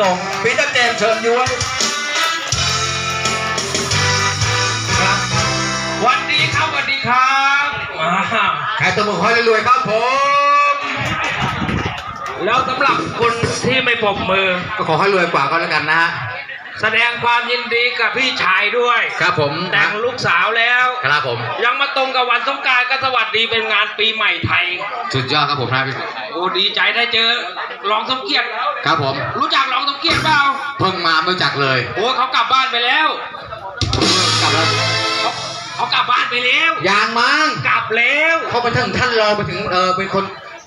สงปีเตอร์เจมส์เชิญย้วยครับสวันดีครับสวันดีครับอ่าใครตัวมือคอยรวยๆครับผม แล้วสำหรับคนที่ไม่ปรบมือก็ขอให้รวยกว่าก็แล้วกันนะฮะ แสดงความยินดีกับพี่ชายด้วยครับผมแต่งลูกสาวแล้ว ครับผม ยังมาตรงกับวันสงกรารก็สวัสดีเป็นงานปีใหม่ไทย สุดยอดครับผมนะพี่โอ้ดีใจได้เจอรองสมเกียรติครับผม รู้จักรองสมเกียรติเปล่าเพิ่งมาไม่รู้จักเลยโอ้เขากลับบ้านไปแล้วกลับแล้วเขาเขากลับบ้านไปแล้ว ยางมั้งกลับแล้วเขาไปถึงท่านรองไปถึงเออเป็นคน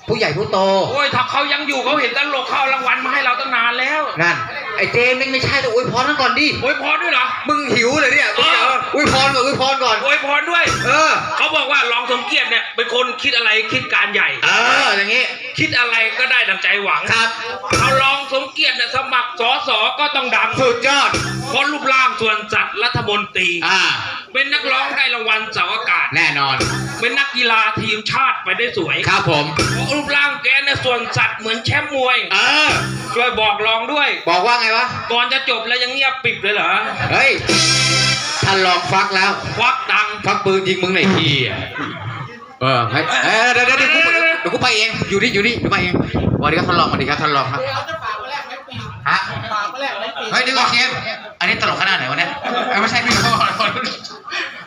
ผู้ใหญ่ผู้โต โอ้ยถ้าเขายังอยู่เขาเห็นตลกเขาเอารางวัลมาให้เราตั้งนานแล้ว นั่น ไอ้เจมส์นี่ไม่ใช่ต้องอวยพรนั่นก่อนดิโอ้ยพรด้วยเหรอ มึงหิวเลยเนี่ยมึงเหรออวยพรก่อนอวยพรก่อนโอ้ยพรด้วย เออ เขาบอกว่ารองสมเกียรติเนี่ยเป็นคนคิดอะไรคิดการใหญ่ เออ อย่างงี้ คิดอะไรก็ได้ดังใจหวังครับ เขารองสมเกียรติเนี่ยสมัครสอสอก็ต้องดังสุดยอดเพราะรูปร่างส่วนจัดรัฐมนตรี อ่า เป็นนักร้องได้รางวัลเสาอากาศ แน่นอน เป็นนักกีฬาทีมชาติไปได้สวย ครับผมรูปร่างแกเนี่ยส่วนสัตว์เหมือนแชมป์มวย เออ ช่วยบอกรองด้วย บอกว่าไงวะ ก่อนจะจบแล้วยังเงียบปิบเลยเหรอ เฮ้ยท่านลองฟักแล้ว ควักตังค์ฟักปืนยิงมึงหน่อยทีอะเออให้เอ้ยเดี๋ยวเดี๋ยวเดี๋ยวกูเดี๋ยวกูไปเอง อยู่นี่อยู่นี่เดี๋ยวไปเองสวัสดีครับท่านรองสวัสดีครับท่านรองครับฮะเฮ้ยเดี๋ยวก่อนเชฟอันนี้ตลกขนาดไหนวะเนี่ยเอ้ยไม่ใช่พี่ขอโทษขอโทษ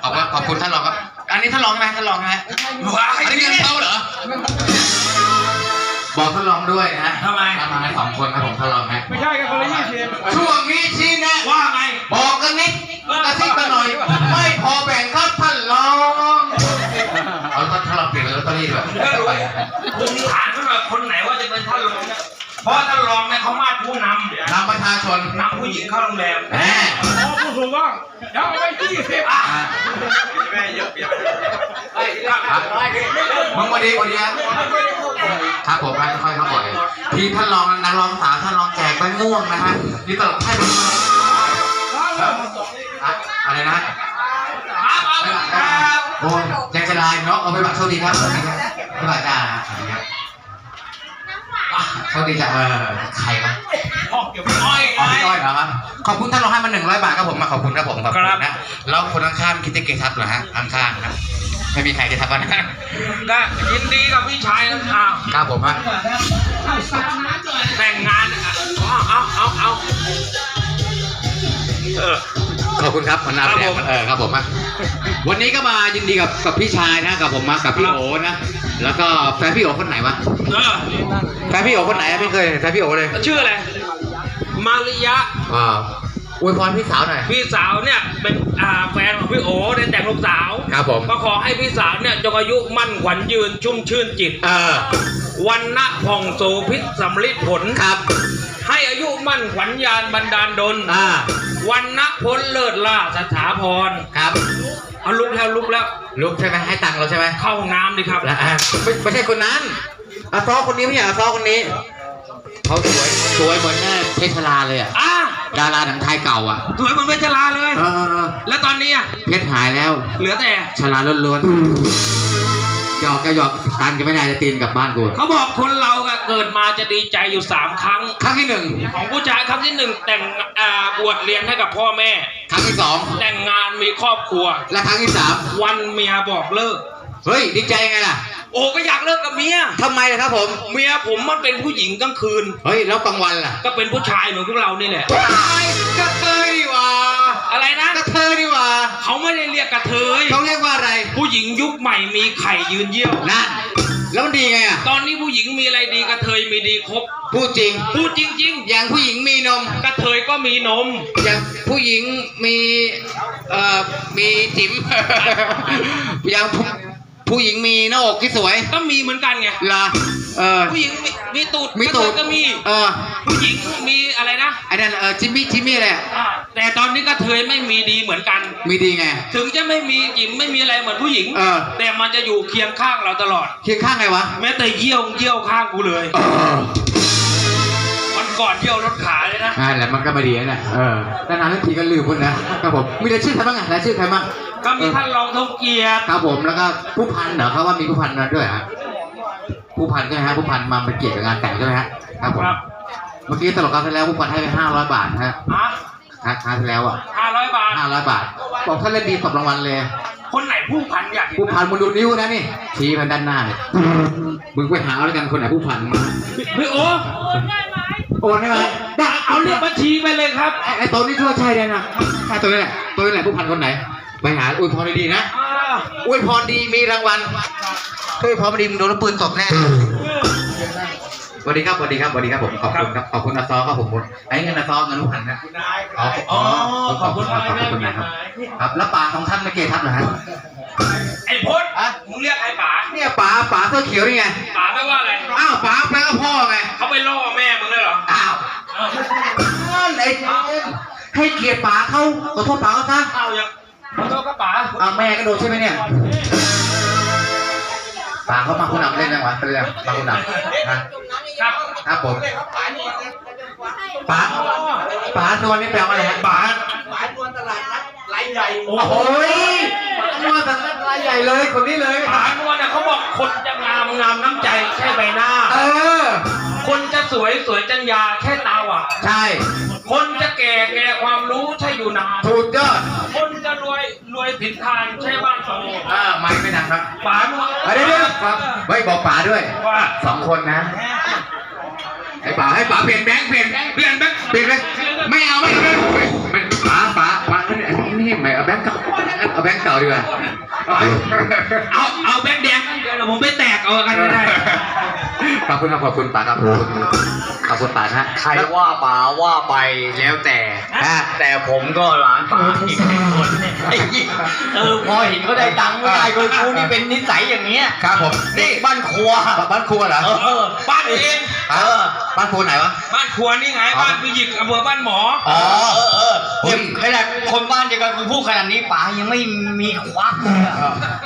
ขอบคุณขอบคุณท่านรองครับ อันนี้ท่านรองใช่ไหมท่านรองใช่ไหมว้ายอันนี้เงินเขาเหรอ บอกท่านรองด้วยนะทำไมมามากันสองคนครับผมท่านรองนะไม่ใช่กันคนละยี่สิบช่วงนี้ชี้แนะว่าไง บอกกันนิดกระซิบมาหน่อย ไม่พอแบ่งครับท่านรองเอาท่านท่านรองเปลี่ยนเป็นลอตเตอรี่แบบก็รู้ผมถามว่าแบบคนไหนว่าจะเป็นท่านรองเนี่ย เพราะท่านรองเนี่ยเขามาดผู้นนำประชาชนำนำผู้หญิงเข้าโรงแรมแหมพอผู้สูงว่างเดี๋ยวเอาไปยี่สิบอะอะมึงมาดีกว่านี้ครับผมนะค่อยๆเข้าบ่อยทีท่านรองนักร้องสาวท่านรองแจกใบม่วงนะฮะนี่ตลกให้ผมครับอะอะไรนะครับเอาครับโอ้ยยังจะลายเนาะเอาไปบัตรโชคดีครับสวัสดีครับสวัสดีจ้าสวัสดีครับอะ โชคดีจ้ะเออใครวะห้องเก็บอ้อยอ๋อพี่อ้อยเหรอครับขอบคุณท่านรองให้มาหนึ่งร้อยบาทครับผมมาขอบคุณครับผมขอบคุณครับนะแล้วคนข้างๆคิดจะเกทับเหรอฮะข้างๆครับไม่มีใครเกทับวะนะก็ยินดีกับพี่ชายนะอ้าวครับผมฮะแต่งงานอะเอาเอาเอาเอาเออ ขอบคุณครับหัวหน้าครับแดผงมเออครับผมฮะวันนี้ก็มายินดีกับกับพี่ชายนะกับผมมากับพี่โอนะ แล้วก็แฟนพี่โอคนไหนวะเออแฟนพี่โอคนไหนอะไม่เคยเห็นแฟนพี่โอเลยชื่ออะไร มาริยะ อ่าอวยพรพี่สาวหน่อย พี่สาวเนี่ยเป็นอ่าแฟนของพี่โอได้แต่งลูกสาวครับผม ก็ขอให้พี่สาวเนี่ยจงอายุมั่นขวัญยืนชุ่มชื่นจิต เออวันณะผ่องโสพิษสำลิดผล ครับ ให้อายุมั่นขวัญญาณบันดาลดลอ่าวันณะพ้นเลิศล่าสถาพรครับ เอาลุกแล้วลุกแล้ว ลุกใช่ไหมให้ตังค์เราใช่ไหมเข้าห้องน้ำดิครับ แล้วอะไม่ไม่ใช่คนนั้นอาซอคนนี้ไม่ใช่อาซอคนนี้เขาสวยสวยเหมือนแม่เพชรลาเลยอะอะดาราหนังไทยเก่าอะสวยเหมือนเบญจลาเลย เออเออเออแล้วตอนนี้อะเพชรหายแล้ว เหลือแต่ชลาล้วนๆ หยอกก็หยอกตันก็ไม่นายจะตีนกลับบ้านกูเขาบอกคนเราอะเกิดมาจะดีใจอยู่สามครั้ง ครั้งที่หนึ่งของผู้ชายครั้งที่หนึ่งแต่งอ่าบวชเรียนให้กับพ่อแม่ ครั้งที่สองแต่งงานมีครอบครัว และครั้งที่สามวันเมียบอกเลิก เฮ้ยดีใจยังไงล่ะ โอ้ก็อยากเลิกกับเมียทำไมล่ะครับผม เมียผมมันเป็นผู้หญิงกลางคืน เฮ้ยแล้วกลางวันล่ะ ก็เป็นผู้ชายเหมือนพวกเรานี่แหละ อะไรนะกระเทยดีกว่าเขาไม่ได้เรียกกระเทยเขาเรียกว่าอะไร ผู้หญิงยุคใหม่มีไข่ยืนเยี่ยวนั่นแล้วมันดีไงอะตอนนี้ผู้หญิงมีอะไรดีกระเทยมีดีครบพูดจริง พูดจริงอย่างผู้หญิงมีนมๆกระเทยก็มีนม อย่างผู้หญิงมีเอ่อมีจิ๋มอย่าง ผู้ผู้หญิงมีหน้าอกที่สวยก็มีเหมือนกันไง เหรอเออ ผู้หญิงมีมีตูดมีตูด กระเทยก็มี เออผู้หญิงมีอะไรนะไอ้นั่นเออจิมมี่จิมมี่อะไรอะอ่าแต่ตอนนี้กระเทยไม่มีดีเหมือนกัน มีดีไง ถึงจะไม่มีหญิงไม่มีอะไรเหมือนผู้หญิง เออ แต่มันจะอยู่เคียงข้างเราตลอด เคียงข้างไงวะแม้แต่เยี่ยวเยี่ยวข้างกูเลย เออวันก่อนเยี่ยวรถขาเลยนะนั่นแหละมันก็ไม่ดีนะเออ นานๆทันทีก็ลืมคนนะครับผมมีแต่ชื่อใครบ้างอะรายชื่อใครบ้าง ก็มีท่านรองทงเกียรติครับผมแล้วก็ผู้พันเหรอเขาว่ามีผู้พันมาด้วยฮะผู้พันใช่ไหมฮะผู้พันมาเป็นเกียรติกับงานแต่งใช่ไหมฮะครับผมครับเมื่อกี้ตลกคราวที่แล้วผู้พันให้ไปห้าร้อยบาทนะฮะอะครั้งครั้งที่แล้วอะห้าร้อยบาทห้าร้อยบาท บอกท่านเล่นดีตบรางวัลเลย คนไหนผู้พันอยากเห็นผู้พันมึงดูนิ้วนะนี่ชี้พันด้านหน้าเนี่ยมึงไปหาเอาแล้วกันคนไหนผู้พันมาพี่โอ้โอนให้มาได้เอาเรียกบัญชีไปเลยครับไอ้ไอ้ตัวนี้ทั่วใช่เลยนะใช่ตัวนี้แหละตัวนี้แหละผู้พันคนไหน ไปหาอวยพรดีๆนะอ่าอวยพรดีมีรางวัลถ้าอวยพรไม่ดีมึงโดนลูกปืนตบแน่สวัสดีครับสวัสดีครับสวัสดีครับผมขอบคุณครับขอบคุณอาซอครับผมไอ้เงินอาซอเงินลูกพันนะอ๋ออ๋อขอบคุณครับขอบคุณนะครับครับ แล้วป่าของท่านไม่เกทับเหรอฮะไอ้พจน์มึงเรียกไอ้ป๋าเนี่ยป๋าป๋าเสื้อเขียวนี่ไงป๋าแปลว่าอะไรอ้าวป๋าแปลว่าพ่อไงเขาไปล่อแม่มึงเลยเหรออ้าวนั่นไอ้เจมส์ให้เกียรติป๋าเขาขอโทษป๋าเขาซะเอายัง ขอโทษครับป๋าอ้าวแม่ก็โดนใช่ไหมเนี่ยป๋าเขามาคุณนำเล่นนะวะเป็นเรื่องมาคุณนำนะครับครับผมป๋าป๋านวลนี่แปลว่าอะไรฮะป๋าหมายนวลตลาดนัดไหลใหญ่โอ้โหยนวลแต่ละรายใหญ่เลยคนนี้เลยป๋านวลเนี่ยเขาบอกคนจะงามงามน้ำใจแค่ใบหน้า เออ คนจะสวยสวยจัญญาแค่ตาหวานใช่ คนจะแก่แก่ความรู้ใช่อยู่นานถูกยอดคนจะร วยรวยผิดทางใช่บ้านโตอ่าไม่ไม่ดังครับป๋านวลเดี๋ยวเดี๋ยวครับไว้บอกป๋าด้วยว่าสองคนนะให้ป๋าให้ป๋าเปลี่ยนแบงค์เปลี่ยนแบงค์เปลี่ยนแบงค์เปลี่ยนแบงค์ไม่เอาไม่เอาไม่เอาไม่ป๋าป๋าป๋าเนี่ยนี่ไม่เอาแบงค์เก่าเอาแบงค์เก่าดีกว่าเอาเอาเอาแบงค์แดงเดี๋ยวผมไปแตกเอากันไม่ได้ขอบคุณครับขอบคุณป๋าครับ ขอบคุณขอบคุณป๋าฮะใครว่าป๋าว่าไปแล้วแต่อะแต่ผมก็หลานป๋าอีกคนไอ้ยี่เออพอเห็นเขาได้ตังค์ไม่ได้ก็กูนี่เป็นนิสัยอย่างเงี้ยครับผมนี่บ้านครัวบ้านครัวเหรอเออบ้านเอง เออบ้านครัวไหนวะ บ้านครัวนี่ไง บ้านพิยิกอำเภอบ้านหมออ๋อเออเออเนี่ยขนาดคนบ้านเดียวกันกูพูดขนาดนี้ป๋ายังไม่มีควักเลยอะ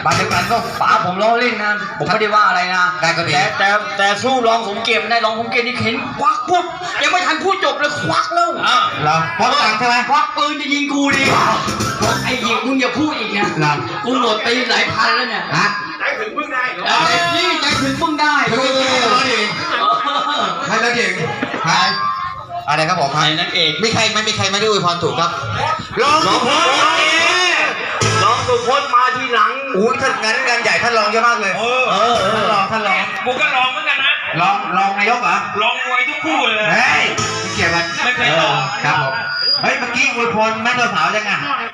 บ้านเดียวกันก็ป๋าผมล้อเล่นนะ ผมไม่ได้ว่าอะไรนะได้ก็ดี แต่แต่แต่สู้รองสมเกียรติไม่ได้รองสมเกียรตินี่เห็นควักปุ๊บยังไม่ทันพูดจบเลยควักแล้วอ่าเหรอพร้อมตังค์ใช่ไหม ควักปืนจะยิงกูดิบอกไอ้เหี้ยมึงอย่าพูดอีกนะเหรอกูหมดไปหลายพันแล้วเนี่ยฮะ ใจถึงพึ่งได้ เออนี่ใจถึงมึงได้ไม่ต้องไม่ต้องดิเออ ให้แล้วดิใครอะไรครับผมไอ้นั่นเองมีใครไม่มีใครไม่ได้อวยพรถูกครับลองน้องสุพจน์น้องสุพจน์มาทีหลังอุ้ยท่านงานงานใหญ่ท่านรองเยอะมากเลยเออเออเอท่านอรองท่านรองกูก็ลองเหมือนกันนะรองรองนายกเหรอลองมวยทุกคู่เลยเฮ้ยไม่เกี่ยวกันไม่เคยลองครับผมเฮ้ยเมื่อกี้อวยพรแม่ตัวสาวยังไง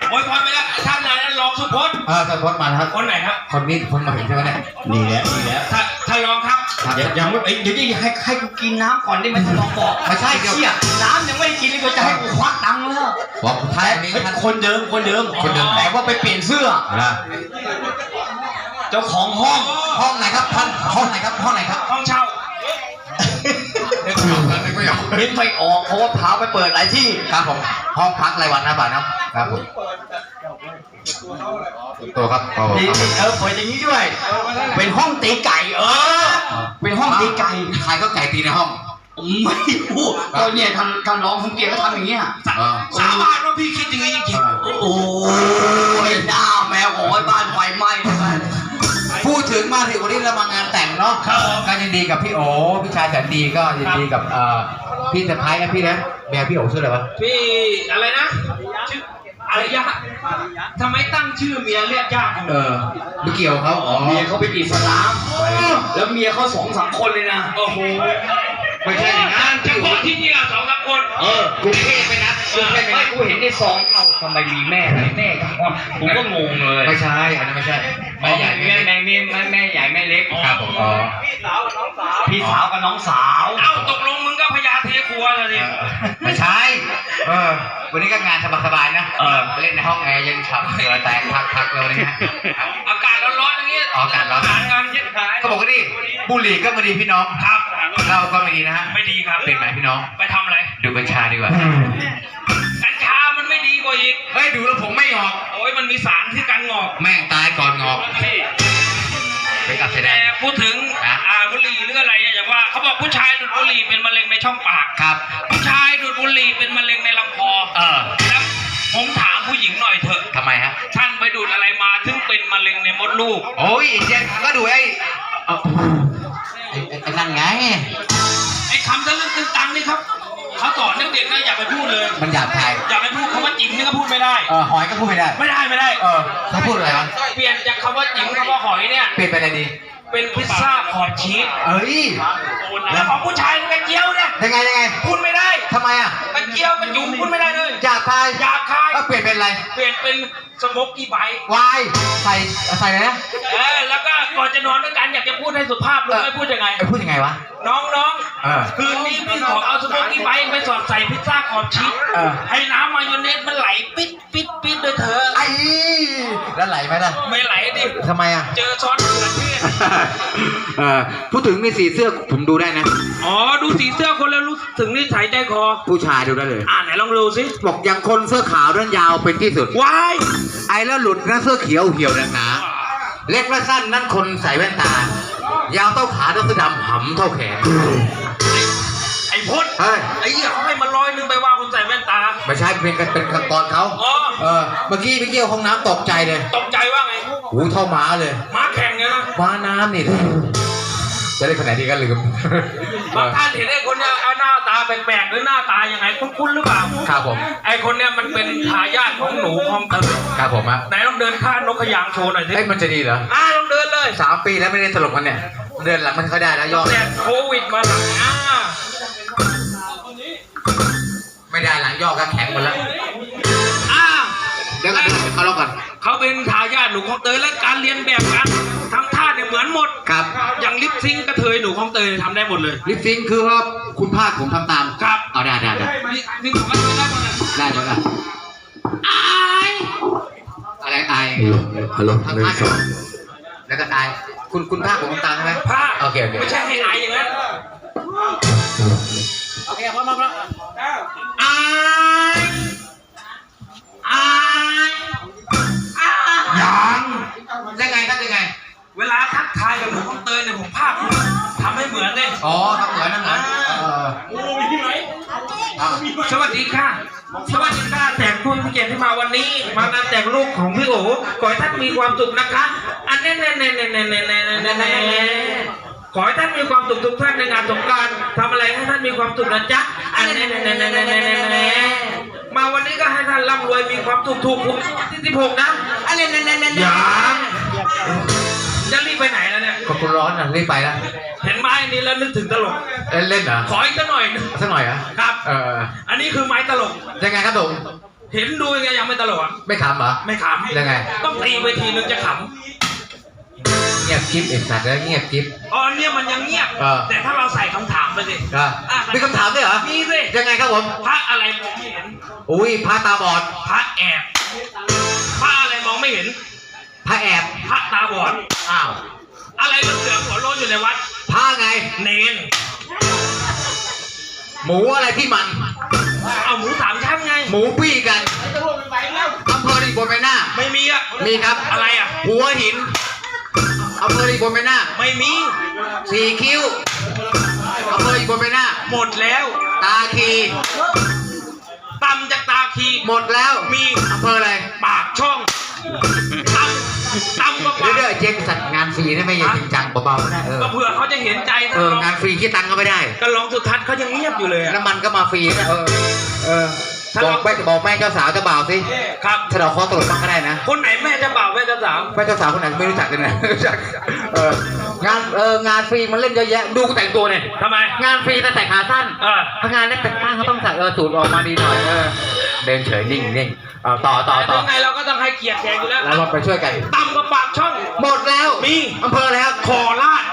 โอ้ยพอไปแล้วท่านนายนั้นลองสุพจน์เออท่านพจน์มาแล้วครับคนไหนครับคนนี้เพิ่งมาเห็นใช่ไหมเนี่ยนี่แหละนี่แหละท่านท่านรองครับครับ เดี๋ยวยังไม่เอ้ยเดี๋ยวจะให้ให้กูกินน้ำก่อนได้ไหมท่านรองบอกไม่ใช่เดี๋ยว เชี่ยน้ำยังไม่ได้กินเลยก็จะให้กูควักตังค์แล้วบอกท่านนี้เฮ้ยท่าน คนเดิมคนเดิมคนเดิม แต่ว่าไปเปลี่ยนเสื้อ นะเจ้าของห้อง ห้องไหนครับท่านห้องไหนครับห้องไหนครับห้องเช่านึกไม่ออกนึกไม่ออกนึกไม่ออกเพราะว่าพาไปเปิดหลายที่ ครับผมห้องพักรายวันนะบ่าวนะครับผม ตัวครับโอ้โหนี่ครับผมเออเปิดอย่างนี้ด้วย เป็นห้องตีไก่เออ เป็นห้องตีไก่ใครก็ไก่ตีในห้องไม่พูดก็เนี่ยท่านท่านร้องสมเกียรติก็ทำอย่างเงี้ยเออสาบานว่าพี่คิดอย่างนี้จริงโอ้ยหน้าแมวของไอ้บ้านไฟไหม้เลยพูดถึงมาถึงวันนี้เรามางานแต่งเนาะก็ยินดีกับพี่โอพี่ชายแสนดีก็ยินดีกับเอ่อพี่สะพ้ายนะพี่นะแม่พี่โอชื่ออะไรวะๆพี่อะไรนะชื่อ อารยะทำไมตั้งชื่อเมียเรียกยากจังเออไม่เกี่ยวเขาอ๋อเมียเขาเป็นอิสลาม แล้วเมียเขาสองสามคนเลยนะโอ้โหไม่ใช่อย่างนั้นเฉพาะที่นี่อะสองสามคนเออกรุงเทพไปนะกรุงเทพไปนะกูเห็นได้สองเอ้าทำไมมีแม่ไหนแม่ทั้งคนผมก็งงเลย ไม่ใช่อันนั้นไม่ใช่แม่ใหญ่แม่แม่แม่แม่แม่แม่ใหญ่แม่เล็กครับผมอ๋อพี่สาวกับน้องสาว เอ้าตกลงมึงก็พญาเทครัวเลยดิไม่ใช่เออวันนี้ก็งานสบายๆนะเออเล่นในห้องแอร์เย็นฉ่ำเหงื่อแตกพักๆเลยวันนี้ฮะอากาศร้อนๆอย่างนี้อ๋ออากาศร้อนอาหารการเย็นขายเขาบอกว่านี่บุหรี่ก็ไม่ดีพี่น้องครับเหล้าก็ไม่ดีนะฮะไม่ดีครับเป็นไหมพี่น้องไปทำอะไรดูกัญชาดีกว่ากัญชามันไม่ดีกว่าอีกเฮ้ยดูแล้วผมไม่ออกโอ้ยมันมีสารที่กันงอก แม่งตายก่อนงอก พี่ไปกลับเสยแดแต่ง พูดถึงฮะอ่าบุหรี่หรืออะไรเนี่ยอย่างว่าเขาบอกผู้ชายดูดบุหรี่เป็นมะเร็งในช่องปาก ครับ ผู้ชายดูดบุหรี่เป็นมะเร็งในลำคอเออแล้วผมถามผู้หญิงหน่อยเถอะ ทำไมฮะ ท่านไปดูดอะไรมาถึงเป็นมะเร็งในมดลูก โอ้ยเจ๊ก็ดูไอ้เอาไอ้ไอ้ไอ้นั่นไง ไอ้คำทะลึ่งตึงตังนี่ครับ เขาสอนเด็กๆนะอย่าไปพูดเลย มันหยาบคายอย่าไปพูดคำว่าจิ๋มนี่ก็พูดไม่ได้ เออหอยก็พูดไม่ได้ ไม่ได้ไม่ได้ เออเขาพูดอะไรวะเปลี่ยนจากคำว่าจิ๋มคำว่าหอยเนี่ยเปลี่ยนไปอะไรดี เป็นพิซซ่าขอบชีสเอ้ยแล้วของผู้ชายมันกระเจียวเนี่ยยังไงยังไงพูดไม่ได้ทำไมอะกระเจียวกระจุ๋มพูดไม่ได้เลยหยาบคายหยาบคายก็เปลี่ยนเป็นอะไร เปลี่ยนเป็น สโมกกี้ไบต์วายใส่ใส่อะไรนะเออแล้วก็ก่อนจะนอนด้วยกันอยากจะพูดให้สุภาพรู้ไหมพูดยังไง ไอ้พูดยังไงวะ น้องน้องเออ คืนนี้พี่ขอเอาสโมกกี้ไบต์ไปสอดใส่พิซซ่าขอบชีสเออ ให้น้ำมายองเนสมันไหลปิดปิดปิดด้วยเถอะไอ้แล้วไหลไหมล่ะไม่ไหลดิทำไมอะ เจอซอสมะเขือเทศ เออพูดถึงมีสีเสื้อผมดูได้นะ อ๋อ ดูสีเสื้อคนแล้วรู้ถึงนิสัยใจคอ ผู้ชายดูได้เลย อ่าไหนลองดูสิบอกอย่างคนเสื้อขาวด้านยาวเป็นที่สุด ว้ายไอ้แล้วหลุดนะเสื้อเขียวเหี่ยวหนาหนาเล็กและสั้นนั่นคนใส่แว่นตา ยาวเท่าขาเท่าเสื้อดำหำเท่าแขน ไอ้พดเฮ้ย ไอ้เหี้ยเขาให้มาร้อยหนึงไปว่าคนใส่แว่นตา ไม่ใช่เป็นกันเป็นขั้นตอนเขา อ๋อ เออเมื่อกี้ไปเกี่ยวห้องน้ำตกใจเลยตกใจว่าไงหูเท่าหมาเลยม้าแข่งเนี่ยนะม้าน้ำนี่ จะได้ขนาดนี้ก็ลืมบางท่านเห็นไอ้คนเนี้ยเอาหน้าตาแปลกๆหรือหน้าตายังไงคุ้นๆหรือเปล่าครับผม ไอ้คนเนี้ยมันเป็นทายาทของหนูคลองเตยครับผมอะไหนลองเดินข้างนกขยางโชว์หน่อยสิเอ้ยมันจะดีเหรออ่าลองเดินเลยสามปีแล้วไม่ได้ตลกกันเนี่ย เดินหลังมันเขาได้แล้วยอดแต่โควิดมาหลังอ่าไม่ได้หลังยอดก็แข็งหมดแล้ว เขาเป็นทายาทหนูคลองเตยและการเรียนแบบการทำท่าเนี่ยเหมือนหมดครับ อย่างลิปซิงค์กระเทยหนูคลองเตยทำได้หมดเลยลิปซิงค์คือว่าคุณภาคผมทำตามครับเอาได้ได้ได้ลิปซิงค์ของกระเทยได้หมดเลยได้หมดละอายอะไรอายฮัลโหลทำหนึ่งท่าสองแล้วก็อาย คุณคุณภาคผมทำตามใช่ไหมผ้าโอเคโอเคไม่ใช่ให้อายอย่างนั้นโอเคพร้อมพร้อม กผู้มีเกียรติที่มาวันนี้มางานแต่งลูกของพี่โอ๋ขอให้ท่านมีความสุขนะคะ อันแน่แน่แน่แน่แน่แน่แน่แน่แน่ขอให้ท่านมีความสุขทุกท่านในงานสงกรารทำอะไรให้ท่านมีความสุขนะจ๊ะอันแน่แน่แน่แน่แน่แน่แน่แน่มาวันนี้ก็ให้ท่านร่ำรวยมีความสุขถูกหวยที่สิบหกนะอันแน่แน่แน่แน่แน่จะรีบไปไหนแล้วเนี่ยขอบคุณร้อนนะรีบไปแล้วเห็นไม้นี้แล้วนึกถึงตลกเล่นเล่นเหรอขออีกสักหน่อยสักหน่อยเหรอครับเอออันนี้คือไม้ตลกยังไงครับผม เห็นดูยังไงยังไม่ตลกอะไม่ขำเหรอ ไม่ขำยังไง ต้องตีไปทีนึงจะขเงียบกิ๊บเอกสัตว์แล้วเงียบกิ๊บำอ๋อเนี่ยมันยังเงียบเออแต่ถ้าเราใส่คำถามไปสิอะมีคำถามด้วยเหรอ มีสิ ยังไงครับผม พระอะไรมองไม่เห็น อุ้ยพระตาบอด พระแอบพระอะไรมองไม่เห็น พระแอบพระตาบอด อ้าว อะไรเหลืองๆหัวโล้นอยู่ในวัด พระไง เนน หมูอะไรที่มัน เอาหมูสามชั้นไง หมูปี้กันอำเภอดีบนใบหน้า ไม่มีอะมีครับ อะไรอะ หัวหินอำเภอดีบนใบหน้าไม่มี สี่คิ้วอำเภอดีบนใบหน้า หมดแล้ว ตาคีต่ำจากตาคีหมดแล้ว มีอำเภออะไร ปากช่อง ต่ำต่ำกว่าเดี๋ยวปากเดี๋ยวเจ๊งสัตว์งานฟรีนะไม่อย่าจริงจังเบาๆก็ได้เออก็เผื่อเขาจะเห็นใจเอท่านอลองงานฟรีคิดตังค์ก็ไม่ได้ก็ลองสุทัศน์เขายังเงียบอยู่เลยอะ น้ำมันก็มาฟรีนะเออเออถ้าบเราอกไปบอกแม่เจ้าสาวเจ้าบ่าวสิครับ ถ้าเราขอตรวจบ้างก็ได้นะคนไหนแม่จะบ่าวแม่จะสาวแม่เจ้าสาวคนไหนไม่รู้จักกันนะรู้จักเอองานเอองานฟรีมันเล่นเยอะแยะดูกูแต่งตัวเนี่ยทำไม งานฟรีแต่แต่งขาสั้น เออถ้างานเล่นแต่งตั้งเขาต้องใส่เออสูตรออกมาดีหน่อยเออเดินเฉยนิ่งนิ่ง เอาต่อต่อแต่ต่อยังไงเราก็ต้องให้เกียรติแขกอยู่แล้วแล้วเราไปช่วยกันต่ำกว่าปากช่อง หมดแล้วมี อำเภออะไรครับคอราด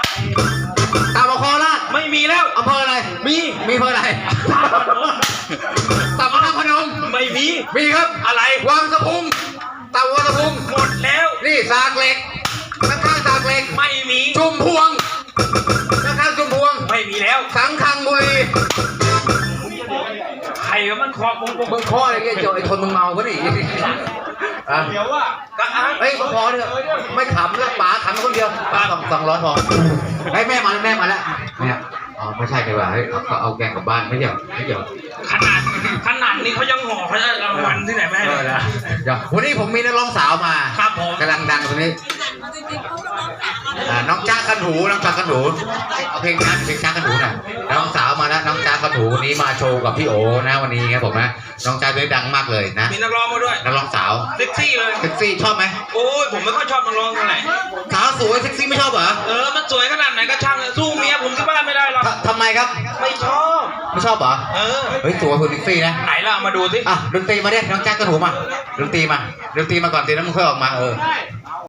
ตามมาคอราชไม่มีแล้ว อำเภออะไร มี มีอำเภออะไรตามมาพนม ไม่มี มีครับอะไร วังสะพุงตามวังสะพุงหมดแล้ว นี่สากเหล็กข้างๆสากเหล็ก ไม่มีจุ่มพวง รว่ามันคอปงปงมึงข้ออะไรเงี้ยเจ้าไอ้คนมึงเมาปะนี่อะก็อะเฮ้ยพอเถอะไม่ขำแล้วป๋าขำคนเดียวป๋าสองสองร้อยพอเฮ้ยแม่มาแล้วแม่มาแล้วเนี่ยอ๋อไม่ใช่ดีกว่าเฮ้ยเขาเอาแกงกลับบ้านไม่เกี่ยวไม่เกี่ยวขนาดขนาดนี้เขายังห่อเขาจะรางวัลที่ไหนไม่ให้เอเลอยนะเดี๋ยววันนี้ผมมีนักร้องสาวมาครับผมกำลังดังตรงนี้อ่า น้องจ้ากันหูน้องจ้ากันหูเอาเพลงนั้นเพลงจ้ากันหูหน่อยน้องสาวมาแล้วน้องจ้ากันหูวันนี้มาโชว์กับพี่โอนะวันนี้ครับผมนะน้องจ้าได้ดังมากเลยนะมีนักร้องมาด้วยนักร้องสาวเซ็กซี่เลยเซ็กซี่ชอบไหมโอ้ยผมไม่ค่อยชอบนักร้องเท่าไหร่สาวสวยเซ็กซี่ไม่ชอบเหรอเออมันสวยขนาดไหนก็ช่างเลยสู้เมียผมที่บ้านไม่ได้หรอกททำไมครับไม่ชอบไม่ชอบเหรอเออเฮ้ยสวยคนเซ็กซี่นะไหนล่ะเอามาดูสิอะดนตรีมาดิน้องจ้ากันหูมาดนตรีมาดนตรีมาก่อนตีน้ำมึงค่อยออกมาเออ